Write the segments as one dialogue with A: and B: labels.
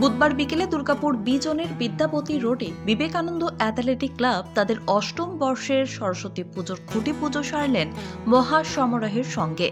A: বুধবার বিকেলে দুর্গাপুর বিজনের বিদ্যাপতি রোডে বিবেকানন্দ অ্যাথলেটিক ক্লাব তাদের অষ্টম বর্ষের সরস্বতী পুজোর খুঁটি পুজো সারলেন মহা সমারোহের সঙ্গে।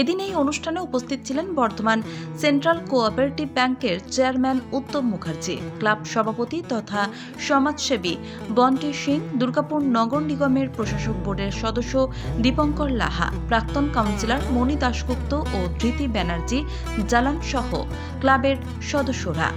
A: এদিন এই অনুষ্ঠানে উপস্থিত ছিলেন বর্তমান সেন্ট্রাল কোঅপারেটিভ ব্যাংকের চেয়ারম্যান উত্তম মুখার্জি, ক্লাব সভাপতি তথা সমাজসেবী বন্টি সিং, দুর্গাপুর নগর নিগমের প্রশাসক বোর্ডের সদস্য দীপঙ্কর লাহা, প্রাক্তন কাউন্সিলর মণি দাশগুপ্ত ও ধৃতি ব্যানার্জি জালান সহ ক্লাবের সদস্যরা।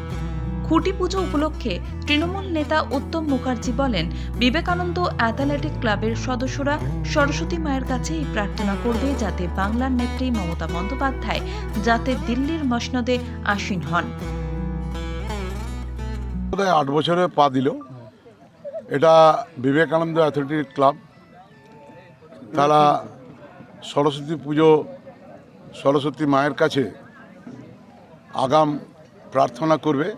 A: খুঁটি পুজো উপলক্ষে তৃণমূল নেতা উত্তম মুখার্জি বলেন, বিবেকানন্দ অ্যাথলেটিক ক্লাবের সদস্যরা সরস্বতী মায়ের কাছে এই প্রার্থনা করবে যাতে বাংলার নেত্রী মমতা বন্দ্যোপাধ্যায় যাতে দিল্লির মসনদে আসীন হন।
B: আট বছরে পা দিল। এটা বিবেকানন্দ অ্যাথলেটিক ক্লাব। তারা সরস্বতী পুজো সরস্বতী মায়ের কাছে আগাম প্রার্থনা করবে।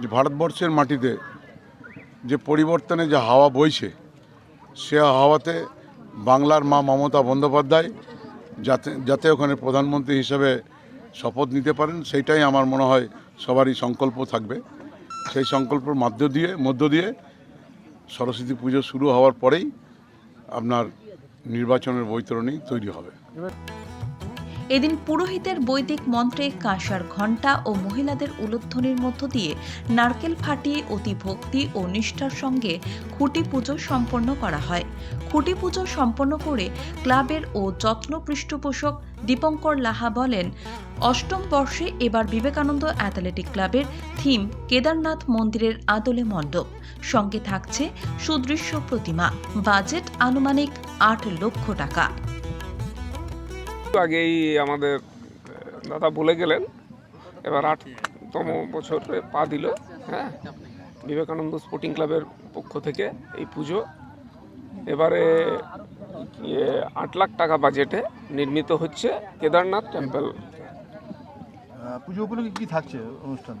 B: যে ভারতবর্ষের মাটিতে যে পরিবর্তনে যে হাওয়া বইছে, সে হাওয়াতে বাংলার মা মমতা বন্দ্যোপাধ্যায় যাতে যাতে ওখানে প্রধানমন্ত্রী হিসেবে শপথ নিতে পারেন, সেইটাই আমার মনে হয় সবারই সংকল্প থাকবে। সেই সংকল্পের মধ্য দিয়ে মধ্য দিয়ে সরস্বতী পুজো শুরু হওয়ার পরেই আপনার নির্বাচনের বৈতরণী তৈরি হবে।
A: এদিন পুরোহিতের বৈদিক মন্ত্রে কাঁসার ঘণ্টা ও মহিলাদের উলুধ্বনির মধ্য দিয়ে নারকেল ফাটিয়ে অতি ভক্তি ও নিষ্ঠার সঙ্গে খুঁটি পুজো সম্পন্ন করা হয়। খুঁটি পুজো সম্পন্ন করে ক্লাবের ও যত্ন পৃষ্ঠপোষক দীপঙ্কর লাহা বলেন, অষ্টম বর্ষে এবার বিবেকানন্দ অ্যাথলেটিক ক্লাবের থিম কেদারনাথ মন্দিরের আদলে মণ্ডপ। সঙ্গে থাকছে সুদৃশ্য প্রতিমা, বাজেট আনুমানিক আট লক্ষ টাকা।
C: আগেই আমাদের দাদা বলে গেলেন এবার আটতম বছরে পা দিল হ্যাঁ? বিবেকানন্দ স্পোর্টিং ক্লাবের পক্ষ থেকে এই পুজো। এবারে আট লাখ টাকা বাজেটে নির্মিত হচ্ছে কেদারনাথ টেম্পল।
D: পুজো উপলক্ষে কি থাকছে অনুষ্ঠান?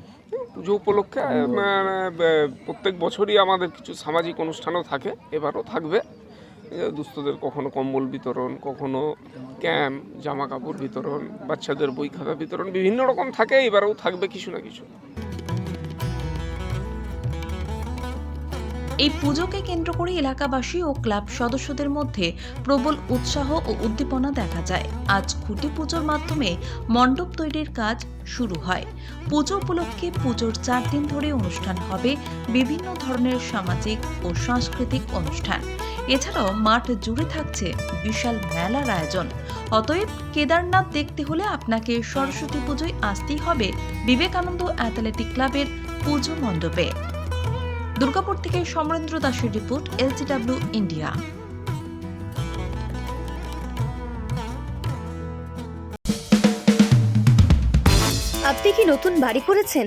C: পুজো উপলক্ষে মানে, প্রত্যেক বছরই আমাদের কিছু সামাজিক অনুষ্ঠানও থাকে এবারও থাকবে। দুস্থদের কখনো কম্বল বিতরণ, কখনো ক্যাম্প জামা কাপড় বিতরণ, বাচ্চাদের বই খাতা বিতরণ, বিভিন্ন রকম থাকে, এবারেও থাকবে কিছু না কিছু।
A: এই পুজোকে কেন্দ্র করে এলাকাবাসী ও ক্লাব সদস্যদের মধ্যে প্রবল উৎসাহ ও উদ্দীপনা দেখা যায়। আজ খুঁটি পুজোর মাধ্যমে মণ্ডপ তৈরির কাজ শুরু হয়। পুজো উপলক্ষে পুজোর চার দিন ধরে অনুষ্ঠান হবে বিভিন্ন ধরনের সামাজিক ও সাংস্কৃতিক অনুষ্ঠান। এছাড়াও মাঠ জুড়ে থাকছে বিশাল মেলার আয়োজন। অতএব কেদারনাথ দেখতে হলে আপনাকে সরস্বতী পুজোয় আসতেই হবে বিবেকানন্দ অ্যাথলেটিক ক্লাবের পুজো মণ্ডপে। দুর্গাপুর থেকে সমরেন্দ্র দাসের রিপোর্ট এলসিডব্লিউ ইন্ডিয়া।
E: আপনি কি নতুন বাড়ি করেছেন?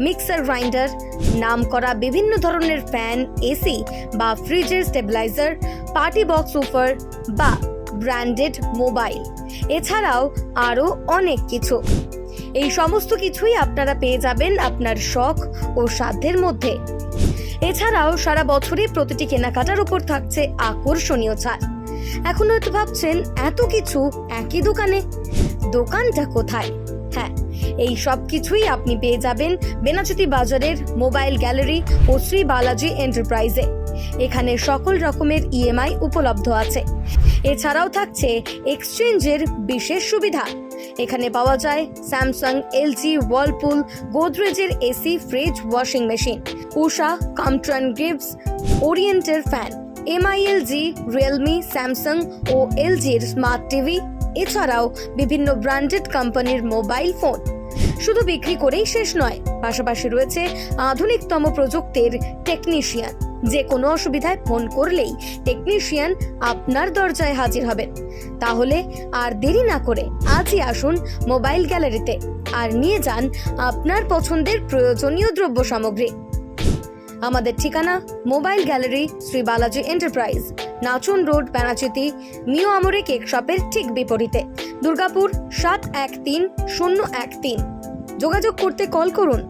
E: mixer grinder নাম করা বিভিন্ন ধরনের ফ্যান, এসি বা ফ্রিজের স্টেবিলাইজার, পার্টি বক্স উফার বা ব্র্যান্ডেড মোবাইল। এছাড়াও আরও অনেক কিছু। এই সমস্ত কিছুই আপনারা পেয়ে যাবেন আপনার শখ ও সাধ্যের মধ্যে। এছাড়াও সারা বছরই প্রতিটি কেনাকাটার উপর থাকছে আকর্ষণীয় ছাড়। এখন হয়তো ভাবছেন, এত কিছু একই দোকানে? দোকানটা কোথায়? হ্যাঁ এই সব কিছুই আপনি পেয়ে যাবেন বেনাচুতি বাজারের মোবাইল গ্যালারি ও শ্রী বালাজি এন্টারপ্রাইজে। এখানে সকল রকমের ইএমআই উপলব্ধ আছে। এছাড়াও থাকছে এক্সচেঞ্জের বিশেষ সুবিধা। এখানে পাওয়া যায় Samsung, LG, Whirlpool, গোদরেজের AC, fridge, washing machine, Usha, Crompton Greaves ওরিয়েন্টের fan, MI LG, Realme, Samsung ও এলজির স্মার্ট টিভি। এছাড়াও বিভিন্ন ব্র্যান্ডেড কোম্পানির মোবাইল ফোন। শুধু বিক্রি করেই শেষ নয়, পাশাপাশি রয়েছে আধুনিকতম প্রযুক্তির টেকনিশিয়ান যে কোনো অসুবিধায় ফোন করলেই টেকনিশিয়ান আপনার দরজায় হাজির হবেন। তাহলে আর দেরি না করে আজই আসুন মোবাইল গ্যালারিতে আর নিয়ে যান আপনার পছন্দের প্রয়োজনীয় দ্রব্য সামগ্রী। আমাদের ঠিকানা mobile gallery, Shri Balaji enterprise, Nachan road, প্যানাচিতি, Mio Amore cake শপের ঠিক বিপরীতে। দুর্গাপুর সাত এক তিন শূন্য এক তিন। যোগাযোগ করতে কল করুন।